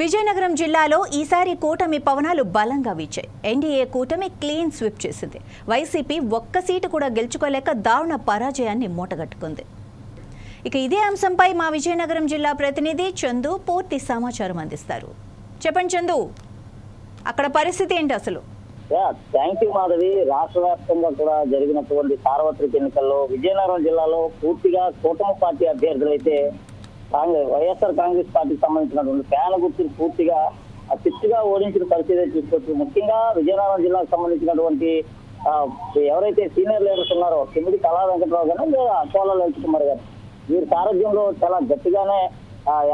విజయనగరం జిల్లాలో ఈసారి కూటమి పవనాలు బలంగా వీచాయి. ఎన్డీఏ కూటమి క్లీన్ స్విప్ చేసింది. వైసీపీ ఒక్క సీటు కూడా గెలుచుకోలేక దారుణ పరాజయాన్ని మూటగట్టుకుంది. ఇక ఇదే అంశంపై మా విజయనగరం జిల్లా ప్రతినిధి చందు పూర్తి సమాచారం అందిస్తారు. చెప్పండి చందు అక్కడ పరిస్థితి ఏంటి అసలు? Thank you Madhavi. రాష్ట్ర వ్యాప్తంగా కూడా జరిగినటువంటి సార్వత్రిక ఎన్నికల్లో విజయనగరం జిల్లాలో పూర్తిగా కూటమి పార్టీ అభ్యర్థులైతే కాంగ్రెస్ వైఎస్ఆర్ కాంగ్రెస్ పార్టీకి సంబంధించినటువంటి ఫ్యాన్ల గుర్తులు పూర్తిగా చిచ్చుగా ఓడించిన పరిస్థితి చూసుకోవచ్చు ముఖ్యంగా విజయనగరం జిల్లాకు సంబంధించినటువంటి ఎవరైతే సీనియర్ లీడర్స్ ఉన్నారో కిమిడి కళా వెంకటరావు గారు లేదా అకోల లలిత్ కుమార్ గారు వీరి సారథ్యంలో చాలా గట్టిగానే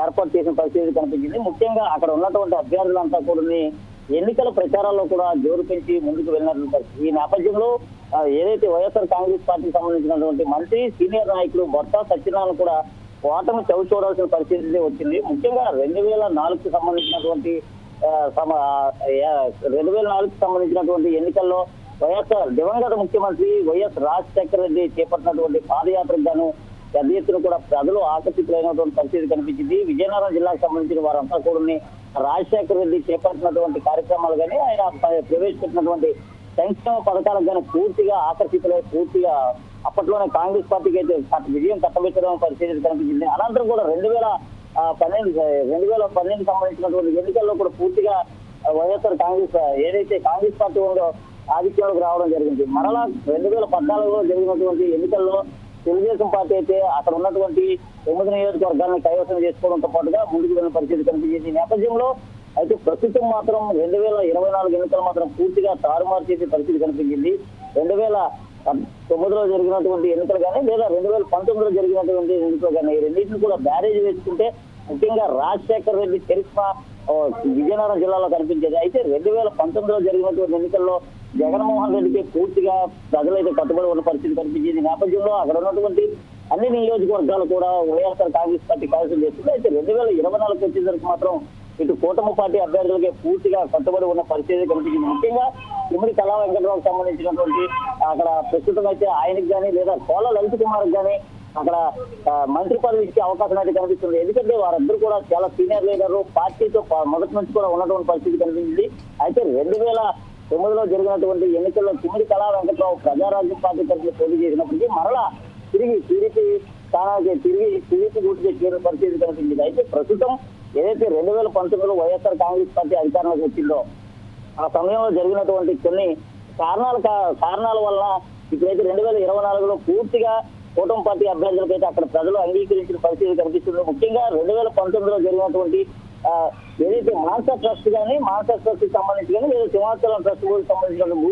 ఏర్పాటు చేసిన పరిస్థితి కనిపించింది ముఖ్యంగా అక్కడ ఉన్నటువంటి అభ్యర్థులంతా కూడా ఎన్నికల ప్రచారాల్లో కూడా జోరు పెంచి ముందుకు వెళ్ళినట్లు పరిస్థితి. ఈ నేపథ్యంలో ఏదైతే వైఎస్ఆర్ కాంగ్రెస్ పార్టీకి సంబంధించినటువంటి మంత్రి సీనియర్ నాయకులు బొత్స సత్యనారాయణ కూడా ఓటమి చవి చూడాల్సిన పరిస్థితి వచ్చింది. ముఖ్యంగా రెండు వేల నాలుగుకి సంబంధించినటువంటి రెండు వేల నాలుగుకి సంబంధించినటువంటి ఎన్నికల్లో వైఎస్ఆర్ దివంగత ముఖ్యమంత్రి వైఎస్ రాజశేఖర రెడ్డి చేపట్టినటువంటి పాదయాత్రకు గాను పెద్ద ఎత్తున కూడా ప్రజలు ఆకర్షితులైనటువంటి పరిస్థితి కనిపించింది. విజయనగరం జిల్లాకు సంబంధించిన వారంతా కూడా రాజశేఖర రెడ్డి చేపట్టినటువంటి కార్యక్రమాలు కానీ ఆయన ప్రవేశపెట్టినటువంటి సంక్షేమ పథకాలకు కనుక పూర్తిగా ఆకర్షితులై పూర్తిగా అప్పట్లోనే కాంగ్రెస్ పార్టీకి అయితే విజయం కట్టబెట్టడం పరిస్థితి కనిపించింది అనంతరం కూడా రెండు వేల పన్నెండు రెండు వేల పన్నెండు సంబంధించినటువంటి ఎన్నికల్లో కూడా పూర్తిగా వైఎస్ఆర్ కాంగ్రెస్ ఏదైతే కాంగ్రెస్ పార్టీ ఉందో ఆధిక్యంలోకి రావడం జరిగింది. మరలా రెండు వేల పద్నాలుగులో జరిగినటువంటి ఎన్నికల్లో తెలుగుదేశం పార్టీ అయితే అక్కడ ఉన్నటువంటి తొమ్మిది నియోజకవర్గాలను కైవసం చేసుకోవడంతో పాటుగా ముందుకు వెళ్ళిన పరిస్థితి కనిపించింది. ఈ నేపథ్యంలో అయితే ప్రస్తుతం మాత్రం రెండు వేల ఇరవై నాలుగు ఎన్నికలు మాత్రం పూర్తిగా తారుమారు చేసే పరిస్థితి కనిపించింది. రెండు వేల తొమ్మిదిలో జరిగినటువంటి ఎన్నికలు కానీ లేదా రెండు వేల పంతొమ్మిదిలో జరిగినటువంటి ఎన్నికలు కానీ రెండింటిని కూడా బ్యారేజ్ వేసుకుంటే ముఖ్యంగా రాజశేఖర్ రెడ్డి చరిత్ర విజయనగరం జిల్లాలో కనిపించేది. అయితే రెండు వేల పంతొమ్మిదిలో జరిగినటువంటి ఎన్నికల్లో జగన్మోహన్ రెడ్డికి పూర్తిగా ప్రజలైతే కట్టుబడి ఉన్న పరిస్థితి కనిపించింది. నేపథ్యంలో అక్కడ ఉన్నటువంటి అన్ని నియోజకవర్గాలు కూడా వైఎస్ఆర్ కాంగ్రెస్ పార్టీ కౌన్సిల్ చేస్తుంది. అయితే రెండు వేల ఇరవై నాలుగు వచ్చేసరికి మాత్రం ఇటు కూటమి పార్టీ అభ్యర్థులకే పూర్తిగా కట్టుబడి ఉన్న పరిస్థితి కనిపించింది. ముఖ్యంగా ఇమిడి కళా వెంకటరావుకు సంబంధించినటువంటి అక్కడ ప్రస్తుతం అయితే ఆయనకి కానీ లేదా కోల లలిత్ కుమార్ కానీ అక్కడ మంత్రి పదవి ఇచ్చే అవకాశం అయితే కనిపిస్తుంది. ఎందుకంటే వారందరూ కూడా చాలా సీనియర్ లీడర్ పార్టీతో మొదటి నుంచి కూడా ఉన్నటువంటి పరిస్థితి కనిపించింది. అయితే రెండు వేల తొమ్మిదిలో జరిగినటువంటి ఎన్నికల్లో కిమిడి కళా వెంకటరావు ప్రజారాజ్యం పార్టీ తరఫున పోటీ చేసినప్పటికీ మరలా తిరిగి టీడీపీ స్థానానికి తిరిగి టీడీపీ గుర్తు చేసిన పరిస్థితి కనిపించింది. అయితే ప్రస్తుతం ఏదైతే రెండు వేల పంతొమ్మిదిలో వైఎస్ఆర్ కాంగ్రెస్ పార్టీ అధికారంలోకి వచ్చిందో ఆ సమయంలో జరిగినటువంటి కొన్ని కారణాల కా- కారణాల వల్ల ఇప్పుడైతే రెండు వేల ఇరవై నాలుగులో పూర్తిగా కూటమి పార్టీ అభ్యర్థులకైతే అక్కడ ప్రజలు అంగీకరించిన పరిస్థితి కనిపిస్తుంది. ముఖ్యంగా రెండు వేల పంతొమ్మిదిలో జరిగినటువంటి ఏదైతే మాన్సా ట్రస్ట్ కానీ మాన్సా ట్రస్ట్ సంబంధించి కానీ లేదా సింహాచలం ట్రస్ట్కి సంబంధించిన భూ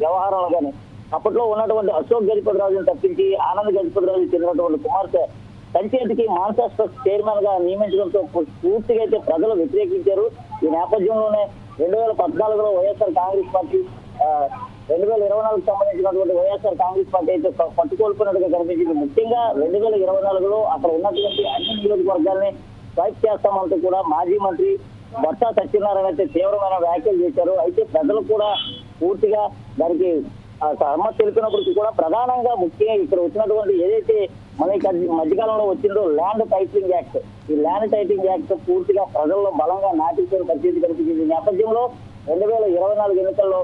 వ్యవహారాలు కానీ అప్పట్లో ఉన్నటువంటి అశోక్ గజపతిరాజును తప్పించి ఆనంద్ గజపతిరాజు చెందినటువంటి కుమార్తె పంచాయతీకి మాన్సా ట్రస్ట్ చైర్మన్గా నియమించడంతో పూర్తిగా అయితే ప్రజలు వ్యతిరేకించారు. ఈ నేపథ్యంలోనే రెండు వేల పద్నాలుగులో వైఎస్ఆర్ కాంగ్రెస్ పార్టీ రెండు వేల ఇరవై నాలుగు సంబంధించినటువంటి వైఎస్ఆర్ కాంగ్రెస్ పార్టీ అయితే పట్టుకోల్పోయినట్టుగా కనిపించింది. ముఖ్యంగా రెండు వేల ఇరవై నాలుగులో అక్కడ ఉన్నటువంటి అన్ని నియోజకవర్గాల్ని స్వైప్ చేస్తామంటూ కూడా మాజీ మంత్రి బొత్స సత్యనారాయణ అయితే తీవ్రమైన వ్యాఖ్యలు చేశారు. అయితే ప్రజలు కూడా పూర్తిగా దానికి శర్మ సమ్మతి తెలిపినప్పటికీ కూడా ప్రధానంగా ముఖ్యంగా ఇక్కడ వచ్చినటువంటి ఏదైతే మన మధ్యకాలంలో వచ్చిందో ల్యాండ్ టైటిలింగ్ యాక్ట్ ఈ ల్యాండ్ టైటిలింగ్ యాక్ట్ పూర్తిగా ప్రజల్లో బలంగా నాటించే పరిస్థితి కనిపించింది? నేపథ్యంలో రెండు వేల ఇరవై నాలుగు ఎన్నికల్లో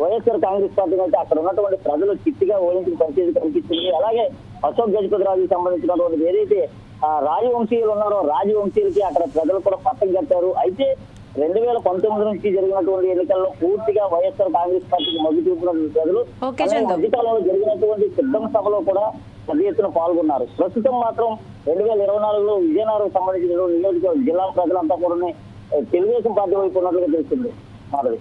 వైఎస్ఆర్ కాంగ్రెస్ పార్టీ కంటే అక్కడ ఉన్నటువంటి ప్రజలు చిట్టిగా ఓడించిన పరిస్థితి కనిపిస్తుంది. అలాగే అశోక్ గజపతిరాజుకి సంబంధించినటువంటి ఏదైతే రాజవంశీయులు ఉన్నారో రాజవంశీయులకి అక్కడ ప్రజలు కూడా పట్టం కట్టారు. అయితే రెండు వేల పంతొమ్మిది నుంచి జరిగినటువంటి ఎన్నికల్లో పూర్తిగా వైఎస్ఆర్ కాంగ్రెస్ పార్టీకి మొగ్గు చూపినటువంటి ప్రజలు. మధ్యకాలంలో జరిగినటువంటి సిద్ధం సభలో కూడా పెద్ద ఎత్తున పాల్గొన్నారు ప్రస్తుతం మాత్రం రెండు వేల ఇరవై నాలుగులో విజయనగరం సంబంధించిన నియోజకవర్గ జిల్లా ప్రజలంతా కూడా తెలుగుదేశం పార్టీ వైపు ఉన్నట్లుగా తెలుస్తుంది మాధవి